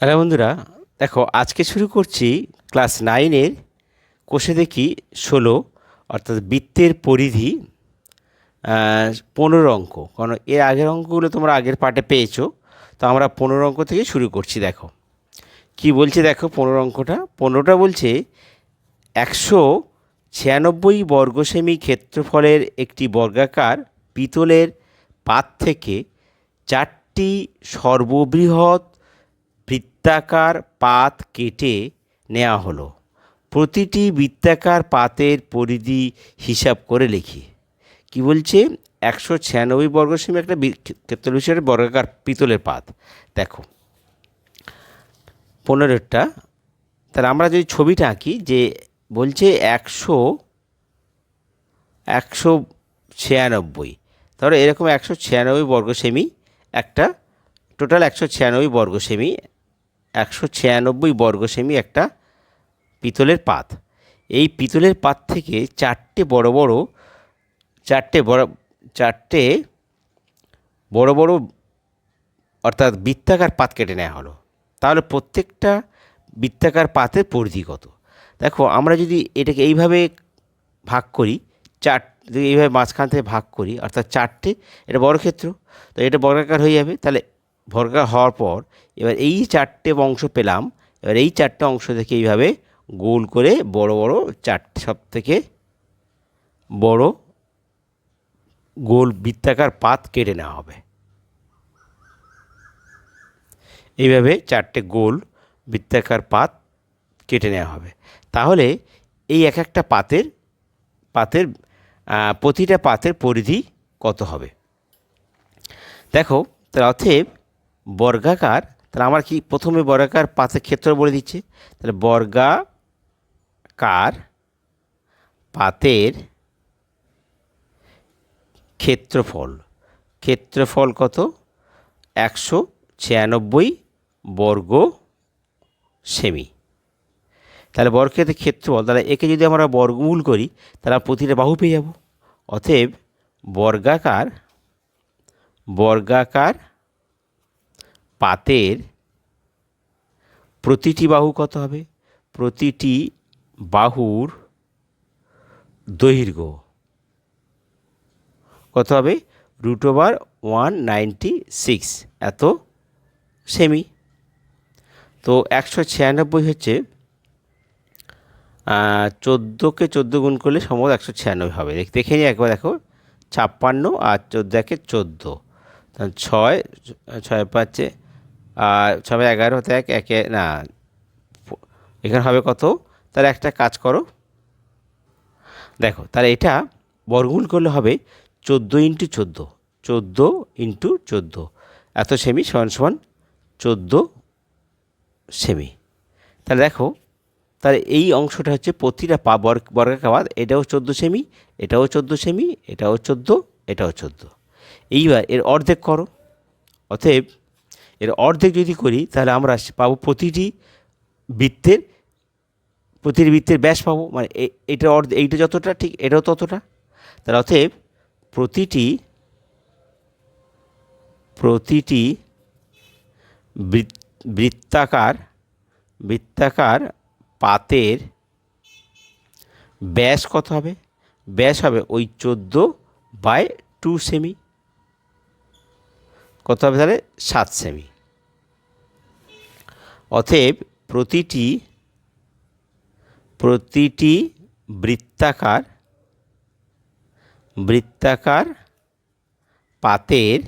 Hello বন্ধুরা, দেখো আজকে শুরু করছি ক্লাস নাইনের কোষে দেখি ষোলো, অর্থাৎ বৃত্তের পরিধি পনেরো অঙ্ক। কারণ এর আগের অঙ্কগুলো তোমরা আগের পার্টে পেয়েছ, তো আমরা পনেরো অঙ্ক থেকে শুরু করছি, দেখো। কি বলছে দেখো পনেরো অঙ্কটা? পনেরোটা বলছে, একশো ছিয়ানব্বই বর্গ সেমি ক্ষেত্রফলের একটি বর্গাকার পিতলের পাত থেকে চারটি সর্ববৃহৎ বৃত্তাকার পাত কেটে নেওয়া হলো। প্রতিটি বৃত্তাকার পাতের পরিধি হিসাব করে লিখি। কি বলছে? একশো ছিয়ানব্বই বর্গ সেমি একটা হিসেবে বর্গাকার পিতলের পাত। দেখো। পনেরোটা। তাহলে আমরা যদি ছবিটা আঁকি যে বলছে একশো একশো ছিয়ানব্বই। তাহলে এরকম একশো ছিয়ানব্বই বর্গ সেমি একটা, টোটাল একশো ছিয়ানব্বই বর্গ সেমি একশো ছিয়ানব্বই বর্গ সেমি একটা পিতলের পাত। এই পিতলের পাত থেকে চারটে বড় বড়, চারটে বড় চারটে বড় বড়, অর্থাৎ বৃত্তাকার পাত কেটে নেওয়া হলো। তাহলে প্রত্যেকটা বৃত্তাকার পাতের পরিধি কত? দেখো, আমরা যদি এটাকে এইভাবে ভাগ করি, চার, যদি এইভাবে মাঝখান থেকে ভাগ করি, অর্থাৎ চারটে, এটা বড় ক্ষেত্র তো এটা বর্গাকার হয়ে যাবে। তাহলে বর্গাকার হওয়ার পর এবার এই চারটে অংশ পেলাম। এবার এই চারটে অংশ থেকে এইভাবে গোল করে বড় বড় চারটে সব থেকে বড় গোল বৃত্তাকার পাত কেটে নেওয়া হবে। এইভাবে চারটে গোল বৃত্তাকার পাত কেটে নেওয়া হবে। তাহলে এই এক একটা পাতের পাতের প্রতিটা পাতের পরিধি কত হবে? দেখো, তাহলে অতএব বর্গাকার তাহলে আমার কি প্রথমে বর্গাকার পাতের ক্ষেত্র বলে দিচ্ছে? তাহলে বর্গাকার পাতের ক্ষেত্রফল। ক্ষেত্রফল কত? একশো ছিয়ানব্বই বর্গ সেমি। তাহলে বর্গক্ষেত্রের ক্ষেত্রফল, তাহলে একে যদি আমরা বর্গমূল করি, তাহলে প্রতিটা বাহু পেয়ে যাব। অতএব বর্গাকার বর্গাকার পাতের প্রতিটি বাহু কত হবে? প্রতিটি বাহুর দৈর্ঘ্য কত হবে? Root over one ninety six. এত সেমি। তো একশো ছিয়ানব্বই হচ্ছে চোদ্দোকে চোদ্দ গুণ করলে সম্ভবত একশো ছিয়ানব্বই হবে। দেখে নিই একবার দেখো। ছাপ্পান্ন আর চোদ্দ। একে চোদ্দ ছয় ছয় পাঁচে ছয় এগারো হতে এক, একে, না এখানে হবে কত? তাহলে একটা কাজ করো। দেখো, তাহলে এটা বর্গমূল করলে হবে চোদ্দ ইন্টু চোদ্দ চোদ্দ ইন্টু চোদ্দ। এত সেমি সমান সমান চোদ্দ সেমি। তাহলে দেখো, তাহলে এই অংশটা হচ্ছে প্রতিটা পা বর্গ বর্গাকার এটাও চোদ্দ সেমি, এটাও চোদ্দ সেমি, এটাও চোদ্দ এটাও চোদ্দ। এইবার এর অর্ধেক করো। অতএব এর অর্ধেক যদি করি, তাহলে আমরা পাবো প্রতিটি বৃত্তের প্রতিটি বৃত্তের ব্যাস পাবো। মানে এটা অর্ধ, এইটা যতটা, ঠিক এটাও ততটা। তাহলে অতএব প্রতিটি প্রতিটি বৃত- বৃত্তাকার বৃত্তাকার পাতের ব্যাস কত হবে? ব্যাস হবে ওই চোদ্দ বাই টু সেমি। কত হবে তাহলে? সাত সেমি। অতএব প্রতিটি প্রতিটি বৃত্তাকার বৃত্তাকার পাতের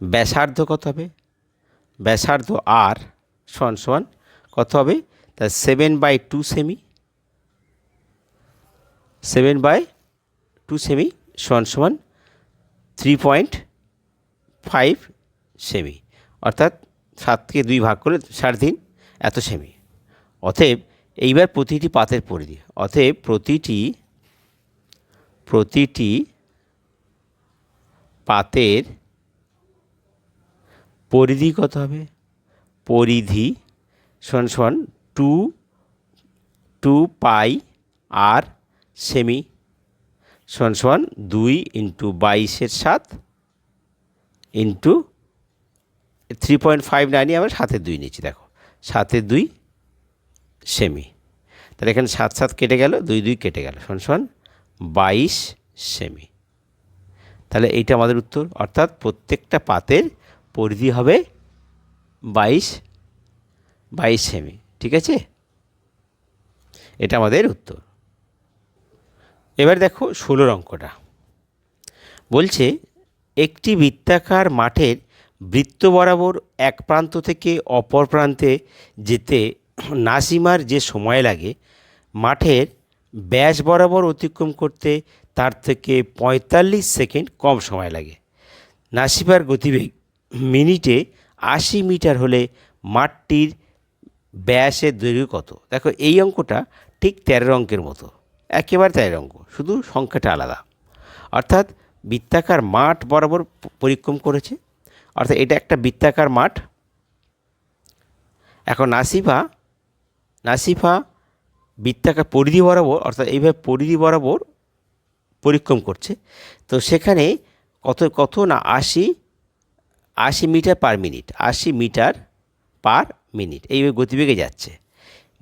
ব্যাসার্ধ কত হবে? ব্যাসার্ধ আর সমান সমান কত হবে? তা সেভেন বাই টু সেমি সেভেন বাই টু সেমি সমান সমান থ্রি পয়েন্ট ফাইভ সেমি অর্থাৎ সাতকে দুই ভাগ করে সাড়ে তিন, এত সেমি। অতএব এইবার প্রতিটি পাতের পরিধি, অতএব প্রতিটি প্রতিটি পাতের পরিধি কত হবে? পরিধি সমান সমান টু টু পাই আর সেমি। সমান সমান দুই ইন্টু বাইশের সাত ইন্টু থ্রি পয়েন্ট ফাইভ না নিয়ে আমরা সাতের দুই নিচ্ছি দেখো। সাতের দুই সেমি। তাহলে এখানে সাত সাত কেটে গেল, দুই দুই কেটে গেল, শোন শোন, বাইশ সেমি। তাহলে এইটা আমাদের উত্তর, অর্থাৎ প্রত্যেকটা পাতের পরিধি হবে বাইশ বাইশ সেমি, ঠিক আছে? এটা আমাদের উত্তর। এবার দেখো ষোলোর অঙ্কটা। বলছে, একটি বৃত্তাকার মাঠের বৃত্ত বরাবর এক প্রান্ত থেকে অপর প্রান্তে যেতে নাসিমার যে সময় লাগে, মাঠের ব্যাস বরাবর অতিক্রম করতে তার থেকে পঁয়তাল্লিশ সেকেন্ড কম সময় লাগে। নাসিমার গতিবেগ মিনিটে আশি মিটার হলে মাঠটির ব্যাসের দৈর্ঘ্য কত? দেখো, এই অঙ্কটা ঠিক তেরো অঙ্কের মতো। একেবারে তেরো অঙ্ক, শুধু সংখ্যাটা আলাদা। অর্থাৎ বৃত্তাকার মাঠ বরাবর পরিক্রম করেছে অর্থাৎ এটা একটা বৃত্তাকার মাঠ। এখন নাসিফা নাসিফা বৃত্তাকার পরিধি বরাবর, অর্থাৎ এইভাবে পরিধি বরাবর পরিক্রম করছে। তো সেখানে কত কত না আশি আশি মিটার পার মিনিট, আশি মিটার পার মিনিট এইভাবে গতিবেগে যাচ্ছে।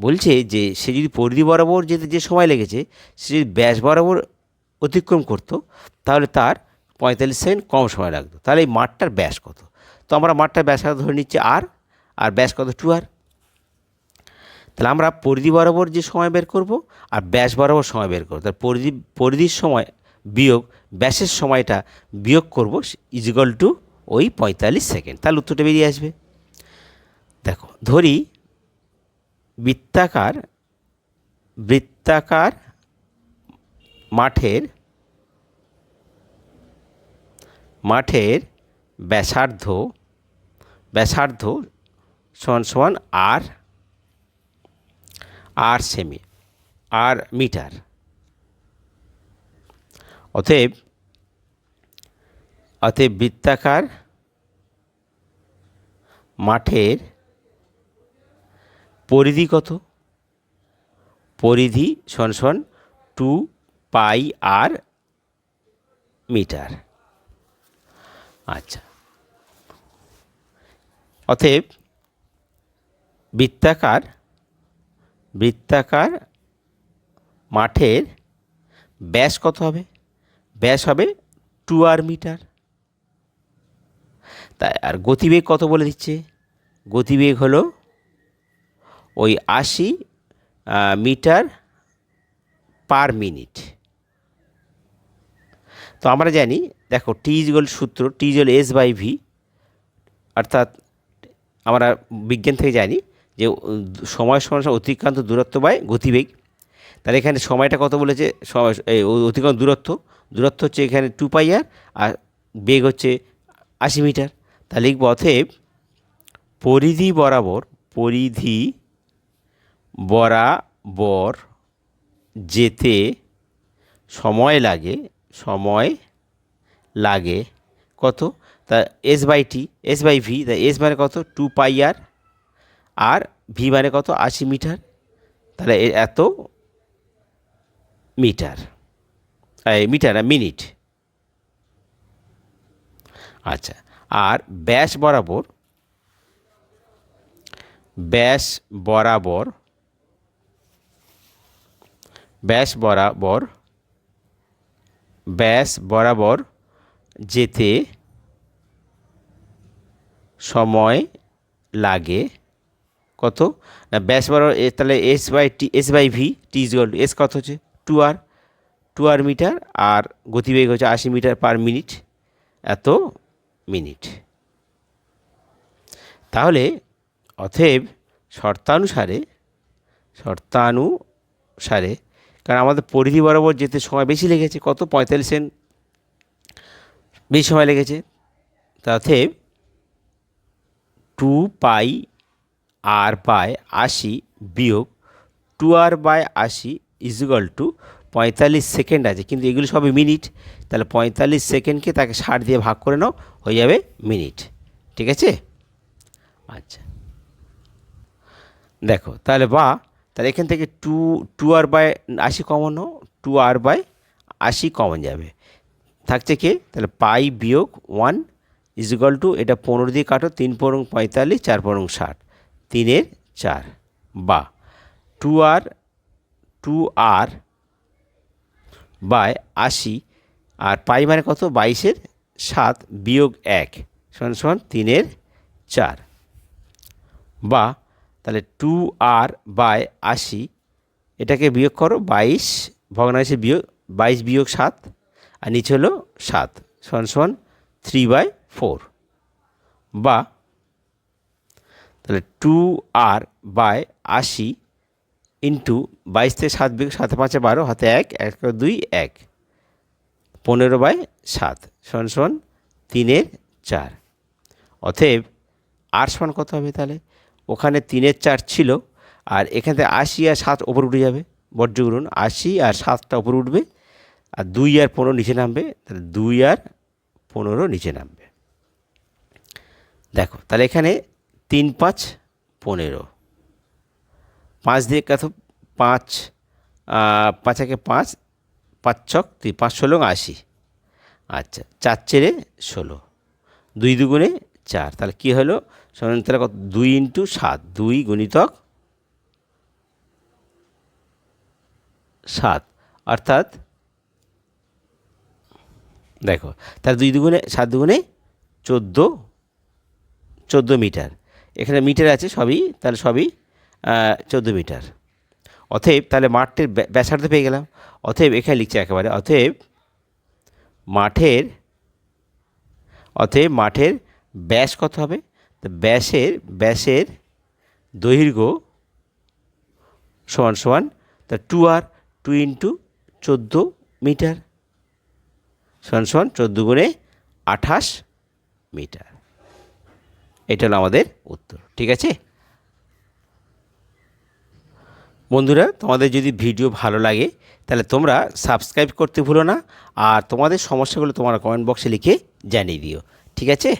বলছে যে সে যদি পরিধি বরাবর যেতে যে সময় লেগেছে, সে যদি ব্যাস বরাবর অতিক্রম করতো, তাহলে তার পঁয়তাল্লিশ সেকেন্ড কম সময় লাগতো। তাহলে এই মাঠটার ব্যাস কত? তো আমরা মাঠটার ব্যাস ধরে নিচ্ছি? আর আর ব্যাস কত? Two r. তাহলে আমরা পরিধি বরাবর যে সময় বের করব, আর ব্যাস বরাবর সময় বের করব। তাহলে পরিধি, পরিধির সময় বিয়োগ, ব্যাসের সময়টা বিয়োগ করব ইজিক্যাল টু ওই পঁয়তাল্লিশ সেকেন্ড। তাহলে উত্তরটা বেরিয়ে আসবে। দেখো, ধরি বৃত্তাকার বৃত্তাকার মাঠের মাঠের ব্যাসার্ধ ব্যাসার্ধ সমান সমান আর আর সেমি আর মিটার অতএব অতএব বৃত্তাকার মাঠের পরিধি কত? পরিধি সমান সমান টু পাই আর মিটার আচ্ছা। অতএব বৃত্তাকার বৃত্তাকার মাঠের ব্যাস কত হবে? ব্যাস হবে টু আর মিটার তাই আর গতিবেগ কত বলে দিচ্ছে? গতিবেগ হলো ওই আশি মিটার পার মিনিট তো আমরা জানি দেখো টি ইজগল সূত্র t is equal s by v অর্থাৎ আমরা বিজ্ঞান থেকে জানি যে, সময় সমান অতিক্রান্ত দূরত্ব বাই গতিবেগ। তাহলে এখানে সময়টা কত বলেছে? সময় অতিক্রান্ত দূরত্ব দূরত্ব হচ্ছে এখানে টু পাই আর আর বেগ হচ্ছে আশি মিটার। তাহলে লিখব, অতএব পরিধি বরাবর পরিধি বরাবর যেতে সময় লাগে, সময় লাগে। কত? তা s by t s by v তা এস মানে কত? টু পাই আর আর ভি মানে কত? আশি মিটার। তাহলে এত মিটার। মিটার না, মিনিট। আচ্ছা আর ব্যাস বরাবর ব্যাস বরাবর ব্যাস বরাবর ব্যাস বরাবর যেতে সময় লাগে। কত? না, ব্যাস বরাবর তাহলে s by t s by v t is s কত হচ্ছে? Two r two r metre আর গতিবেগ হচ্ছে আশি মিটার পার মিনিট এত মিনিট তাহলে অতএব শর্তানুসারে শর্তানুসারে, কারণ আমাদের পরিধি বরাবর যেতে সময় বেশি লেগেছে, কত? পঁয়তাল্লিশ সেকেন্ড বেশি সময় লেগেছে। তা অতএব টু পাই আর বাই আশি বিয়োগ টু আর বাই আশি ইজুগাল টু পঁয়তাল্লিশ সেকেন্ড আছে। কিন্তু এগুলো সবই মিনিট তাহলে পঁয়তাল্লিশ সেকেন্ডকে তাকে ষাট দিয়ে ভাগ করে নাও, হয়ে যাবে মিনিট ঠিক আছে? আচ্ছা। দেখো, তাহলে বা, তাহলে এখান থেকে টু টু আর বাই আশি কমানো টু আর বাই আশি কমন যাবে। থাকছে কে? তাহলে পাই বিয়োগ ওয়ান ইজ ইজিকাল টু এটা পনেরো দিয়ে কাটো, তিন পরং পঁয়তাল্লিশ, চার পরং ষাট। তিনের চার। বা two r two r by আশি আর পাই মানে কত? বাইশের সাত বিয়োগ এক সমান সমান তিনের চার। বা তাহলে টু আর বাই আশি এটাকে বিয়োগ করো, বাইশ, ভগ্নাংশে বিয়োগ, বাইশ বিয়োগ সাত আর নিচে হলো সাত, সমান সমান থ্রি বাই ফোর বা তাহলে টু আর বাই আশি ইন্টু বাইশ থেকে সাত বিয়োগ সাত পাঁচে বারো, হাতে এক এক দুই, এক। পনেরো বাই সাত, সমান সমান তিনের চার। অতএব আর সমান কত হবে তাহলে? ওখানে তিনের চার ছিল, আর এখান থেকে আশি আর সাত ওপর উঠে যাবে। বর্জ্য গুণন আশি আর সাতটা ওপর উঠবে। আর দুই আর পনেরো নিচে নামবে, তাহলে দুই আর পনেরো নিচে নামবে। দেখো, তাহলে এখানে তিন পাঁচ পনেরো। পাঁচ দিয়ে কত পাঁচ পাঁচ একে পাঁচ পাঁচ ছক পাঁচ ষোলো আশি। আচ্ছা চার চেরে ষোলো। দুই দুগুণে চার, তাহলে কী হলো? তাহলে কত? দুই ইন্টু সাত, দুই গুণিতক সাত। অর্থাৎ দেখো, তাহলে দুই দুগুণে, সাত দুগুণে চোদ্দ চোদ্দ মিটার। এখানে মিটার আছে সবই, তাহলে সবই চোদ্দ মিটার। অতএব তাহলে মাঠটির ব্য- ব্যাসার্ধ পেয়ে গেলাম। অতএব এখানে লিখছে একেবারে, অতএব মাঠের অতএব মাঠের ব্যাস কত হবে? তো ব্যাসের ব্যাসের দৈর্ঘ্য সমান সমান, তা টু আর টু ইন্টু চোদ্দ মিটার। সমান সমান চোদ্দ গুণে আঠাশ মিটার। এটা হলো আমাদের উত্তর, ঠিক আছে? বন্ধুরা, তোমাদের যদি ভিডিও ভালো লাগে, তাহলে তোমরা সাবস্ক্রাইব করতে ভুলো না, আর তোমাদের সমস্যাগুলো তোমরা কমেন্ট বক্সে লিখে জানিয়ে দিও, ঠিক আছে?